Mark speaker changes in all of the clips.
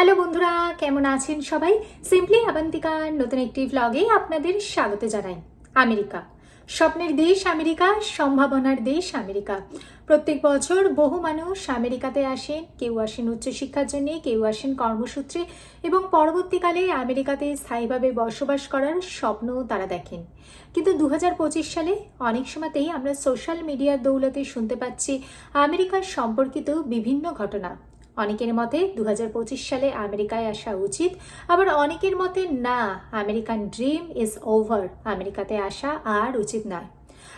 Speaker 1: Hello বন্ধুরা, কেমন আছেন সবাই? সিম্পলি আবান্তিকার নতুন একটি ভ্লগে আপনাদের স্বাগত জানাই। আমেরিকা। স্বপ্নের দেশ আমেরিকা, সম্ভাবনার দেশ আমেরিকা। প্রত্যেক বছর বহু মানুষ আমেরিকাতে আসেন, কেউ আসেন উচ্চশিক্ষার জন্য, কেউ আসেন কর্মসূত্রে এবং পরবর্তীকালে আমেরিকাতে স্থায়ীভাবে বসবাস করার স্বপ্ন তারা দেখেন। কিন্তু দু হাজার পঁচিশ সালে অনেক সময়তেই আমরা সোশ্যাল মিডিয়ার দৌলতে শুনতে পাচ্ছি আমেরিকার সম্পর্কিত বিভিন্ন ঘটনা। অনেকের মতে দু হাজার পঁচিশ সালে আমেরিকায় আসা উচিত, আবার অনেকের মতে না, আমেরিকান ড্রিম ইজ ওভার, আমেরিকাতে আসা আর উচিত নয়।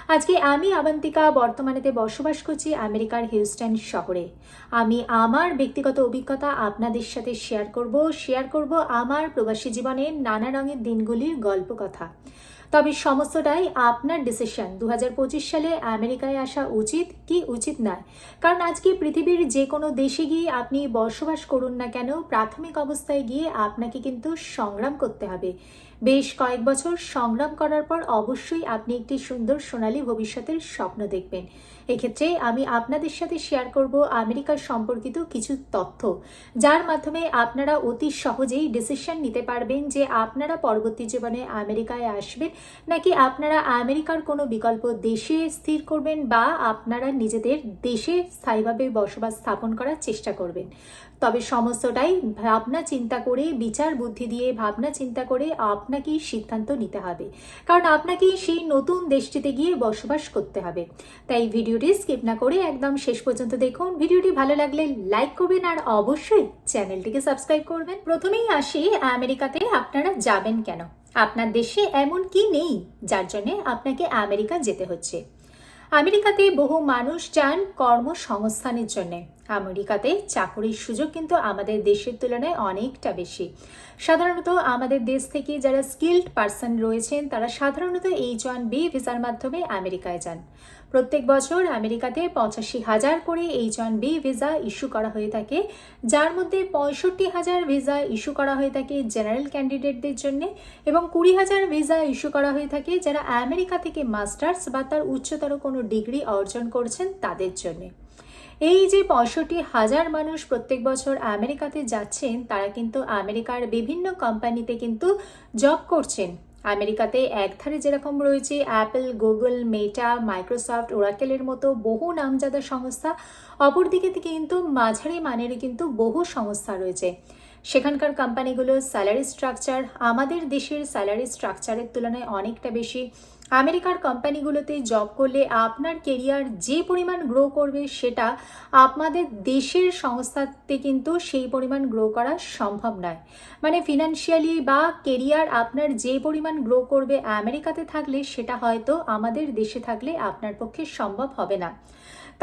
Speaker 1: আজকে আমি আবান্তিকা বর্তমানেতে বসবাস করছি আমেরিকার হিউস্টন শহরে। আমি আমার ব্যক্তিগত অভিজ্ঞতা আপনাদের সাথে শেয়ার করব শেয়ার করব আমার প্রবাসী জীবনের নানা রঙের দিনগুলির গল্প কথা তবে সমস্তটাই আপনার ডিসিশন দু হাজার পঁচিশ সালে আমেরিকায় আসা উচিত কি উচিত নয় কারণ আজকে পৃথিবীর যে কোনো দেশে গিয়ে আপনি বসবাস করুন না কেন, প্রাথমিক অবস্থায় গিয়ে আপনাকে কিন্তু সংগ্রাম করতে হবে। বেশ কয়েক বছর সংগ্রাম করার পর অবশ্যই আপনি একটি সুন্দর সোনালী ভবিষ্যতের স্বপ্ন দেখবেন। এক্ষেত্রে আমি আপনাদের সাথে শেয়ার করব আমেরিকার সম্পর্কিত কিছু তথ্য, যার মাধ্যমে আপনারা অতি সহজেই ডিসিশন নিতে পারবেন যে আপনারা পরবর্তী জীবনে আমেরিকায় আসবেন, নাকি আপনারা আমেরিকার কোনো বিকল্প দেশে স্থির করবেন বা আপনারা নিজেদের দেশে স্থায়ীভাবে বসবাস স্থাপন করার চেষ্টা করবেন। তবে সমস্তটাই ভাবনা চিন্তা করে, বিচার বুদ্ধি দিয়ে ভাবনা চিন্তা করে আপনাকেই সিদ্ধান্ত নিতে হবে। কারণ আপনাকেই সেই নতুন দেশটিতে গিয়ে বসবাস করতে হবে। তাই ভিডিওটি স্কিপ না করে একদম শেষ পর্যন্ত দেখুন। ভিডিওটি ভালো লাগলে লাইক করবেন আর অবশ্যই চ্যানেলটিকে সাবস্ক্রাইব করবেন। প্রথমেই আসি আমেরিকাতে আপনারা যাবেন কেন? আপনার দেশে এমন কি নেই যার জন্য আপনাকে আমেরিকা যেতে হচ্ছে? আমেরিকাতে বহু মানুষ যান কর্মসংস্থানের জন্য। আমেরিকাতে চাকরির সুযোগ কিন্তু আমাদের দেশের তুলনায় অনেকটা বেশি। সাধারণত আমাদের দেশ থেকে যারা স্কিল্ড পার্সন রয়েছেন, তারা সাধারণত এইচ ওয়ান বি ভিসার মাধ্যমে আমেরিকায় যান। প্রত্যেক বছর আমেরিকাতে পঁচাশি হাজার করে H one B visa issue করা হয়ে থাকে, যার মধ্যে পঁয়ষট্টি হাজার ভিসা ইস্যু করা হয়ে থাকে জেনারেল ক্যান্ডিডেটদের জন্য এবং কুড়ি হাজার ভিসা ইস্যু করা হয়ে থাকে যারা আমেরিকা থেকে মাস্টার্স বা তার উচ্চতর কোনো ডিগ্রি অর্জন করছেন তাদের জন্যে। এই যে পঁয়ষট্টি হাজার মানুষ প্রত্যেক বছর আমেরিকাতে যাচ্ছেন, তারা কিন্তু আমেরিকার বিভিন্ন কোম্পানিতে কিন্তু জব করছেন। আমেরিকাতে একধারে যেরকম রয়েছে অ্যাপেল গুগল মেটা মাইক্রোসফট ওরাকেলের মতো বহু নামজাদা সংস্থা, অপরদিকে কিন্তু মাঝারি মানের কিন্তু বহু সংস্থা রয়েছে। সেখানকার কোম্পানিগুলোর স্যালারি স্ট্রাকচার আমাদের দেশের স্যালারি স্ট্রাকচারের তুলনায় অনেকটা বেশি। আমেরিকার কোম্পানিগুলোতে জব করলে আপনার কেরিয়ার যে পরিমাণ গ্রো করবে সেটা আপনাদের দেশের সংস্থাতে কিন্তু সেই পরিমাণ গ্রো করা সম্ভব নয়। মানে ফিনান্সিয়ালি বা কেরিয়ার আপনার যে পরিমাণ গ্রো করবে আমেরিকাতে থাকলে সেটা হয়তো আমাদের দেশে থাকলে আপনার পক্ষে সম্ভব হবে না।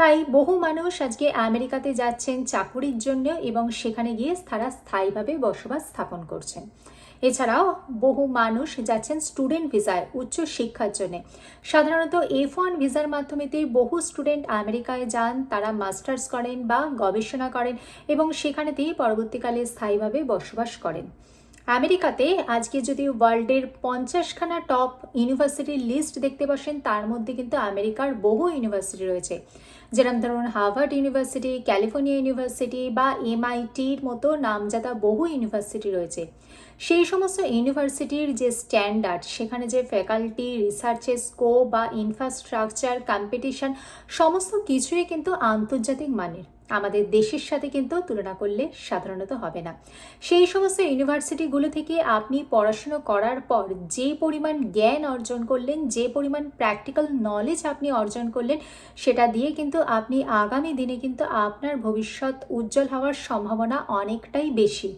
Speaker 1: তাই বহু মানুষ আজকে আমেরিকাতে যাচ্ছেন চাকুরির জন্য এবং সেখানে গিয়ে তারা স্থায়ীভাবে বসবাস স্থাপন করছেন। এছাড়াও বহু মানুষ যাচ্ছেন স্টুডেন্ট ভিসায় উচ্চ শিক্ষার জন্য। সাধারণত এফ ওয়ান ভিসার মাধ্যমেতেই বহু স্টুডেন্ট আমেরিকায় যান, তারা মাস্টার্স করেন বা গবেষণা করেন এবং সেখানেতেই পরবর্তীকালে স্থায়ীভাবে বসবাস করেন। আমেরিকাতে আজকে যদি ওয়ার্ল্ডের পঞ্চাশখানা টপ ইউনিভার্সিটির লিস্ট দেখতে বসেন, তার মধ্যে কিন্তু আমেরিকার বহু ইউনিভার্সিটি রয়েছে। যেরকম ধরুন হার্ভার্ড ইউনিভার্সিটি, ক্যালিফোর্নিয়া ইউনিভার্সিটি বা এমআইটির মতো নামজাদা বহু ইউনিভার্সিটি রয়েছে। সেই সমস্ত ইউনিভার্সিটির যে স্ট্যান্ডার্ড, সেখানে যে ফ্যাকাল্টি, রিসার্চের স্কোপ বা ইনফ্রাস্ট্রাকচার, কম্পিটিশন, সমস্ত কিছুই কিন্তু আন্তর্জাতিক মানের। আমাদের দেশের সাথে কিন্তু তুলনা করলে সাধারণত হবে না। সেই সমস্ত ইউনিভার্সিটিগুলো থেকে আপনি পড়াশুনো করার পর যে পরিমাণ জ্ঞান অর্জন করলেন, যে পরিমাণ প্র্যাকটিক্যাল নলেজ আপনি অর্জন করলেন, সেটা দিয়ে কিন্তু আপনি আগামী দিনে কিন্তু আপনার ভবিষ্যৎ উজ্জ্বল হওয়ার সম্ভাবনা অনেকটাই বেশি।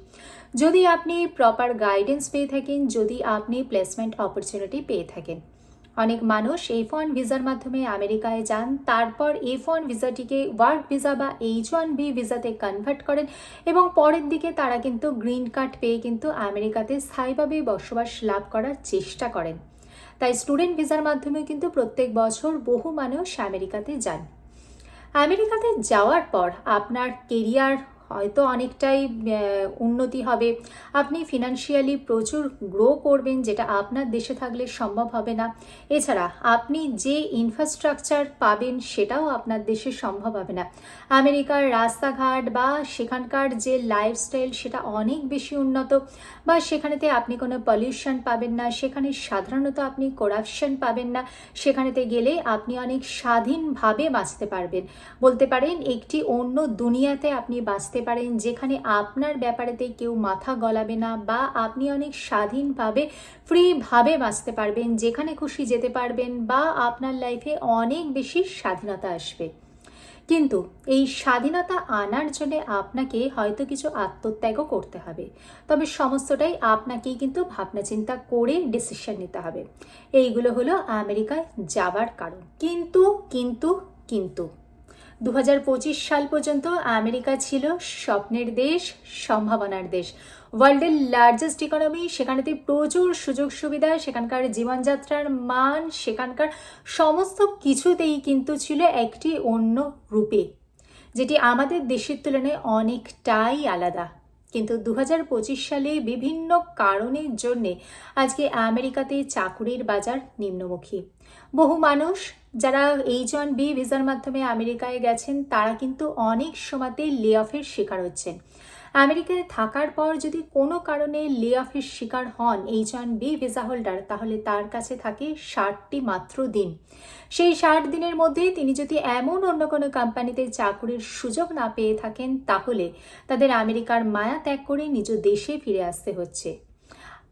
Speaker 1: যদি আপনি প্রপার গাইডেন্স পেয়ে থাকেন, যদি আপনি প্লেসমেন্ট অপরচুনিটি পেয়ে থাকেন। অনেক মানুষ এফ ওয়ান ভিসার মাধ্যমে আমেরিকায় যান, তারপর এফ ওয়ান ভিসাটিকে ওয়ার্ক ভিসা বা এইচ ওয়ান বি ভিসাতে কনভার্ট করেন এবং পরের দিকে তারা কিন্তু গ্রিন কার্ড পেয়ে কিন্তু আমেরিকাতে স্থায়ীভাবে বসবাস লাভ করার চেষ্টা করেন। তাই স্টুডেন্ট ভিসার মাধ্যমে কিন্তু প্রত্যেক বছর বহু মানুষ আমেরিকাতে যান। আমেরিকাতে যাওয়ার পর আপনার কেরিয়ার হয়তো অনেকটাই উন্নতি হবে। আপনি ফিনান্সিয়ালি প্রচুর গ্রো করবেন, যেটা আপনার দেশে থাকলে সম্ভব হবে না। এছাড়া আপনি যে ইনফ্রাস্ট্রাকচার পাবেন, সেটাও আপনার দেশে সম্ভব হবে না। আমেরিকার রাস্তাঘাট বা সেখানকার যে লাইফস্টাইল সেটা অনেক বেশি উন্নত। বা সেখানেতে আপনি কোনো পলিউশন পাবেন না, সেখানে সাধারণত আপনি করাপশন পাবেন না। সেখানেতে গেলে আপনি অনেক স্বাধীনভাবে বাঁচতে পারবেন। বলতে পারেন, একটি অন্য দুনিয়াতে আপনি বাঁচতে পারেন যেখানে আপনার ব্যাপারেতে কেউ মাথা গলাবে না বা আপনি অনেক স্বাধীনভাবে, ফ্রিভাবে বাঁচতে পারবেন, যেখানে খুশি যেতে পারবেন বা আপনার লাইফে অনেক বেশি স্বাধীনতা আসবে। কিন্তু এই স্বাধীনতা আনার জন্য আপনাকে হয়তো কিছু আত্মত্যাগও করতে হবে। তবে সমস্তটাই আপনাকেই কিন্তু ভাবনা চিন্তা করে ডিসিশন নিতে হবে। এইগুলো হলো আমেরিকায় যাবার কারণ। কিন্তু কিন্তু কিন্তু দু হাজার পঁচিশ সাল পর্যন্ত আমেরিকা ছিল স্বপ্নের দেশ, সম্ভাবনার দেশ। ওয়ার্ল্ডের লার্জেস্ট ইকোনমি সেখানেতে প্রচুর সুযোগ সুবিধা, সেখানকার জীবনযাত্রার মান, সেখানকার সমস্ত কিছুতেই কিন্তু ছিল একটি অন্য রূপে, যেটি আমাদের দেশের তুলনায় অনেকটাই আলাদা। কিন্তু দু হাজার পঁচিশ সালে বিভিন্ন কারণের জন্যে আজকে আমেরিকাতে চাকুরির বাজার নিম্নমুখী। বহু মানুষ যারা এইচ ওয়ান বি ভিসার মাধ্যমে আমেরিকায় গেছেন, তারা কিন্তু অনেক সময়তে লে অফের শিকার হচ্ছেন। আমেরিকায় থাকার পর যদি কোনো কারণে লে অফের শিকার হন H one B visa holder, তাহলে তার কাছে থাকে ষাটটি মাত্র দিন। সেই ষাট দিনের মধ্যে তিনি যদি এমন অন্য কোনো কোম্পানিতে চাকরির সুযোগ না পেয়ে থাকেন, তাহলে তাদের আমেরিকার মায়া ত্যাগ করে নিজ দেশে ফিরে আসতে হচ্ছে।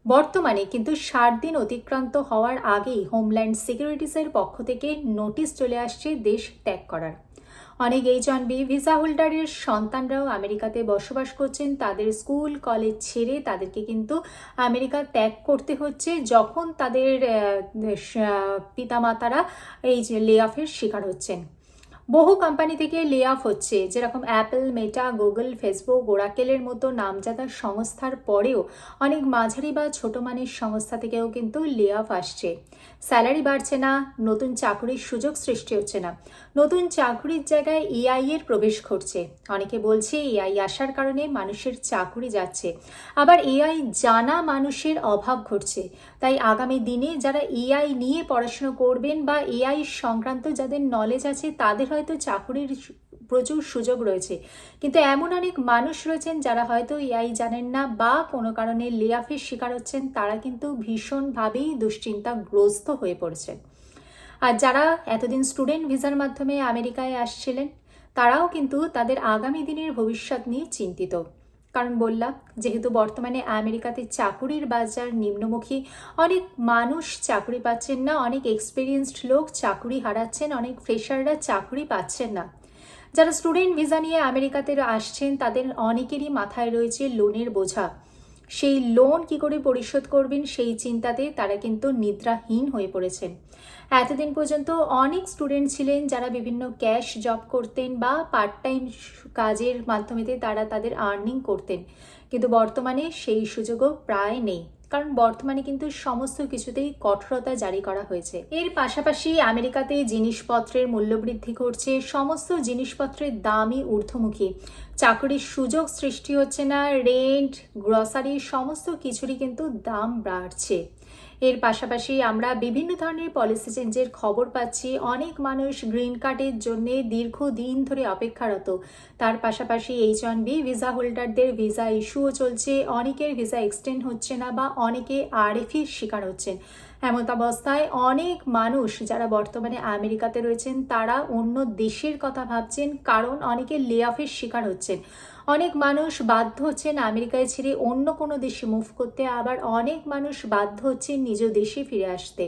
Speaker 1: বর্তমানে কিন্তু ষাট দিন অতিক্রান্ত হওয়ার আগেই হোমল্যান্ড সিকিউরিটিসের পক্ষ থেকে নোটিশ চলে আসছে দেশ ত্যাগ করার। অনেক এইচ ওয়ান বি ভিসা হোল্ডারের সন্তানরাও আমেরিকাতে বসবাস করছেন, তাদের স্কুল, কলেজ ছেড়ে তাদেরকে কিন্তু আমেরিকা ত্যাগ করতে হচ্ছে যখন তাদের পিতামাতারা এই যে লে অফের শিকার হচ্ছেন। বহু কোম্পানি থেকে লে অফ হচ্ছে, যেরকম অ্যাপল মেটা গুগল ফেসবুক ওরাকেলের মতো নামজাদা সংস্থার পরেও অনেক মাঝারি বা ছোট মানের সংস্থা থেকেও কিন্তু লে অফ আসছে। স্যালারি বাড়ছে না, নতুন চাকরির সুযোগ সৃষ্টি হচ্ছে না। নতুন চাকরির জায়গায় এআই এর প্রবেশ ঘটছে। অনেকে বলছে এআই আসার কারণে মানুষের চাকরি যাচ্ছে। আবার এআই জানা মানুষের অভাব ঘটছে। তাই আগামী দিনে যারা এআই নিয়ে পড়াশোনা করবেন বা এআই সংক্রান্ত যাদের নলেজ আছে, তাদের হয়তো চাকরির প্রচুর সুযোগ রয়েছে। কিন্তু এমন অনেক মানুষ রয়েছেন যারা হয়তো এআই জানেন না বা কোনো কারণে লেয়াফের শিকার হচ্ছেন, তারা কিন্তু ভীষণভাবেই দুশ্চিন্তাগ্রস্ত হয়ে পড়ছেন। আর যারা এতদিন স্টুডেন্ট ভিসার মাধ্যমে আমেরিকায় আসছিলেন, তারাও কিন্তু তাদের আগামী দিনের ভবিষ্যৎ নিয়ে চিন্তিত। কারণ বললাম, যেহেতু বর্তমানে আমেরিকাতে চাকুরির বাজার নিম্নমুখী, অনেক মানুষ চাকরি পাচ্ছেন না, অনেক এক্সপিরিয়েন্সড লোক চাকরি হারাচ্ছেন, অনেক ফ্রেশাররা চাকরি পাচ্ছেন না। যারা স্টুডেন্ট ভিসা নিয়ে আমেরিকাতে আসছেন, তাদের অনেকেরই মাথায় রয়েছে লোনের বোঝা। সেই লোন কি করে পরিশোধ করবেন সেই চিন্তাতে তারা কিন্তু নিদ্রাহীন হয়ে পড়েছেন। এতদিন পর্যন্ত অনেক স্টুডেন্ট ছিলেন যারা বিভিন্ন ক্যাশ জব করতেন বা পার্ট টাইম কাজের মাধ্যমেতে তারা তাদের আর্নিং করতেন। কিন্তু বর্তমানে সেই সুযোগও প্রায় নেই। কারণ বর্তমানে কিন্তু সমস্ত কিছুতেই কঠোরতা জারি করা হয়েছে। এর পাশাপাশি আমেরিকাতে জিনিসপত্রের মূল্যবৃদ্ধি ঘটছে, সমস্ত জিনিসপত্রের দামই ঊর্ধ্বমুখী। চাকরির সুযোগ সৃষ্টি হচ্ছে না রেন্ট গ্রসারি সমস্ত কিছুরই কিন্তু দাম বাড়ছে। এর পাশাপাশি আমরা বিভিন্ন ধরনের পলিসি চেঞ্জের খবর পাচ্ছি। অনেক মানুষ গ্রিন কার্ডের জন্য দীর্ঘদিন ধরে অপেক্ষারত। তার পাশাপাশি এইচ ওয়ান বি ভিসা হোল্ডারদের ভিসা ইস্যুও চলছে। অনেকের ভিসা এক্সটেন্ড হচ্ছে না বা অনেকে আরএফির শিকার হচ্ছেন। এমত অবস্থায় অনেক মানুষ যারা বর্তমানে আমেরিকাতে রয়েছেন, তারা অন্য দেশের কথা ভাবছেন, কারণ অনেকে লে অফের শিকার হচ্ছেন। অনেক মানুষ বাধ্য হচ্ছেন আমেরিকায় ছেড়ে অন্য কোনো দেশে মুভ করতে। আবার অনেক মানুষ বাধ্য হচ্ছেন নিজ দেশে ফিরে আসতে।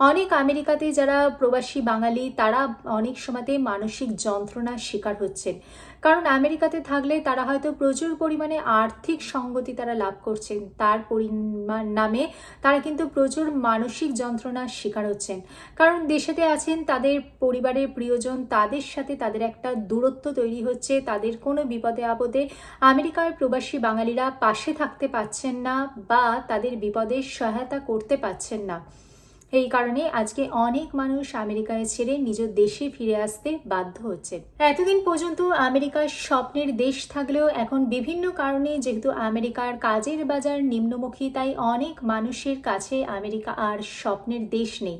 Speaker 1: অনেক আমেরিকাতে যারা প্রবাসী বাঙালি, তারা অনেক সময়তে মানসিক যন্ত্রণার শিকার হচ্ছেন। কারণ আমেরিকাতে থাকলে তারা হয়তো প্রচুর পরিমাণে আর্থিক সঙ্গতি তারা লাভ করছেন। তার পরিমাণ নামে তারা কিন্তু প্রচুর মানসিক যন্ত্রণার শিকার হচ্ছেন। কারণ দেশেতে আছেন তাদের পরিবারের প্রিয়জন, তাদের সাথে তাদের একটা দূরত্ব তৈরি হচ্ছে, তাদের কোনো বিপদে আপদে আমেরিকার প্রবাসী বাঙালিরা পাশে থাকতে পাচ্ছেন না বা তাদের বিপদে সহায়তা করতে পাচ্ছেন না। এই কারণে আজকে অনেক মানুষ আমেরিকায় ছেড়ে নিজ দেশে ফিরে আসতে বাধ্য হচ্ছে। এতদিন পর্যন্ত আমেরিকার স্বপ্নের দেশ থাকলেও এখন বিভিন্ন কারণে যেহেতু আমেরিকার কাজের বাজার নিম্নমুখী, তাই অনেক মানুষের কাছে আমেরিকা আর স্বপ্নের দেশ নেই।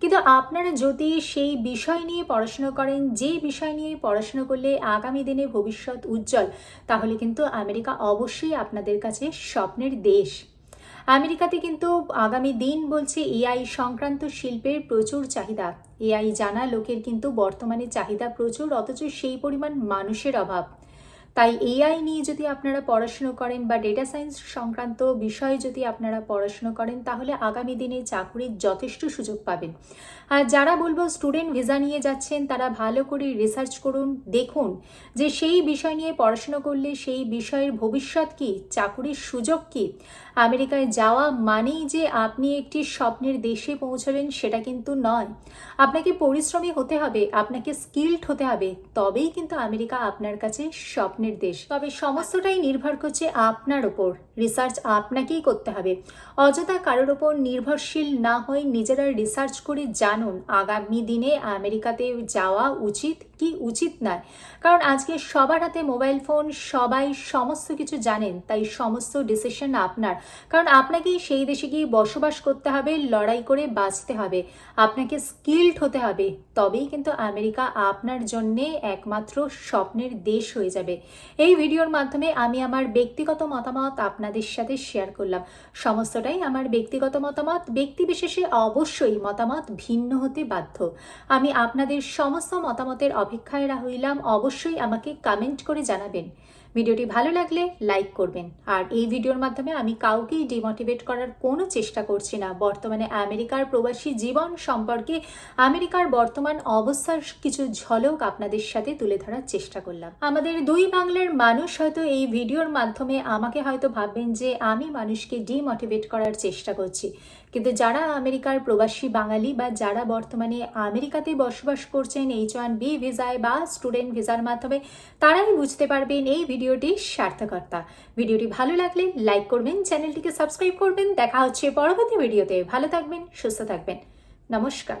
Speaker 1: কিন্তু আপনারা যদি সেই বিষয় নিয়ে পড়াশোনা করেন, যে বিষয় নিয়ে পড়াশোনা করলে আগামী দিনে ভবিষ্যৎ উজ্জ্বল, তাহলে কিন্তু আমেরিকা অবশ্যই আপনাদের কাছে স্বপ্নের দেশ। আমেরিকাতে কিন্তু আগামী দিন বলছে এআই সংক্রান্ত শিল্পের প্রচুর চাহিদা। এআই জানা লোকের কিন্তু বর্তমানে চাহিদা প্রচুর, অথচ সেই পরিমাণ মানুষের অভাব। তাই এআই নিয়ে যদি আপনারা পড়াশুনো করেন বা ডেটা সায়েন্স সংক্রান্ত বিষয়ে যদি আপনারা পড়াশুনো করেন, তাহলে আগামী দিনে চাকরির যথেষ্ট সুযোগ পাবেন। আর যারা বলব স্টুডেন্ট ভিসা নিয়ে যাচ্ছেন, তারা ভালো করে রিসার্চ করুন, দেখুন যে সেই বিষয় নিয়ে পড়াশুনো করলে সেই বিষয়ের ভবিষ্যৎ কি, চাকরির সুযোগ কি। আমেরিকায় যাওয়া মানেই যে আপনি একটি স্বপ্নের দেশে পৌঁছাবেন সেটা কিন্তু নয়। আপনাকে পরিশ্রমী হতে হবে, আপনাকে স্কিল্ড হতে হবে। তবেই কিন্তু আমেরিকা আপনার কাছে স্বপ্নের দেশ। তবে সমস্তটাই নির্ভর করছে আপনার ওপর। রিসার্চ আপনাকেই করতে হবে। অযথা কারোর ওপর নির্ভরশীল না হয়ে নিজেরা রিসার্চ করে জানুন, আগামী দিনে আমেরিকাতে যাওয়া উচিত কি উচিত নয়। কারণ আজকে সবার হাতে মোবাইল ফোন, সবাই সমস্ত কিছু জানেন, তাই সমস্ত ডিসিশন আপনার। কারণ আপনাকেই সেই দেশে গিয়ে বসবাস করতে হবে, লড়াই করে বাঁচতে হবে। আপনাকে স্কিল্ড হতে হবে। তবেই কিন্তু আমেরিকা আপনার জন্যে একমাত্র স্বপ্নের দেশ হয়ে যাবে। এই ভিডিওর মাধ্যমে আমি আমার ব্যক্তিগত মতামত আপনাদের সাথে শেয়ার করলাম। সমস্তটাই আমার ব্যক্তিগত মতামত। ব্যক্তি বিশেষে অবশ্যই মতামত ভিন্ন হতে বাধ্য। আমি আপনাদের সমস্ত মতামতের অপেক্ষায় রইলাম অবশ্যই আমাকে কমেন্ট করে জানাবেন। ভিডিওটি ভালো লাগলে লাইক করবেন। আর এই ভিডিওর মাধ্যমে আমি কাউকেই ডিমোটিভেট করার কোনো চেষ্টা করছি না। বর্তমানে আমেরিকার প্রবাসী জীবন সম্পর্কে আমেরিকার বর্তমান অবস্থার কিছু ঝলক আপনাদের সাথে তুলে ধরার চেষ্টা করলাম। আমাদের দুই বাংলার মানুষ হয়তো এই ভিডিওর মাধ্যমে আমাকে হয়তো ভাববেন যে আমি মানুষকে ডিমোটিভেট করার চেষ্টা করছি। কিন্তু যারা আমেরিকার প্রবাসী বাঙালি বা যারা বর্তমানে আমেরিকাতে বসবাস করছেন এইচ ওয়ান বি ভিসায় বা স্টুডেন্ট ভিসার মাধ্যমে, তারাই বুঝতে পারবেন এই ভিডিওটি সার্থকতা। ভিডিওটি ভালো লাগলে লাইক করবেন, চ্যানেলটিকে সাবস্ক্রাইব করবেন। দেখা হচ্ছে পরবর্তী ভিডিওতে। ভালো থাকবেন, সুস্থ থাকবেন। নমস্কার।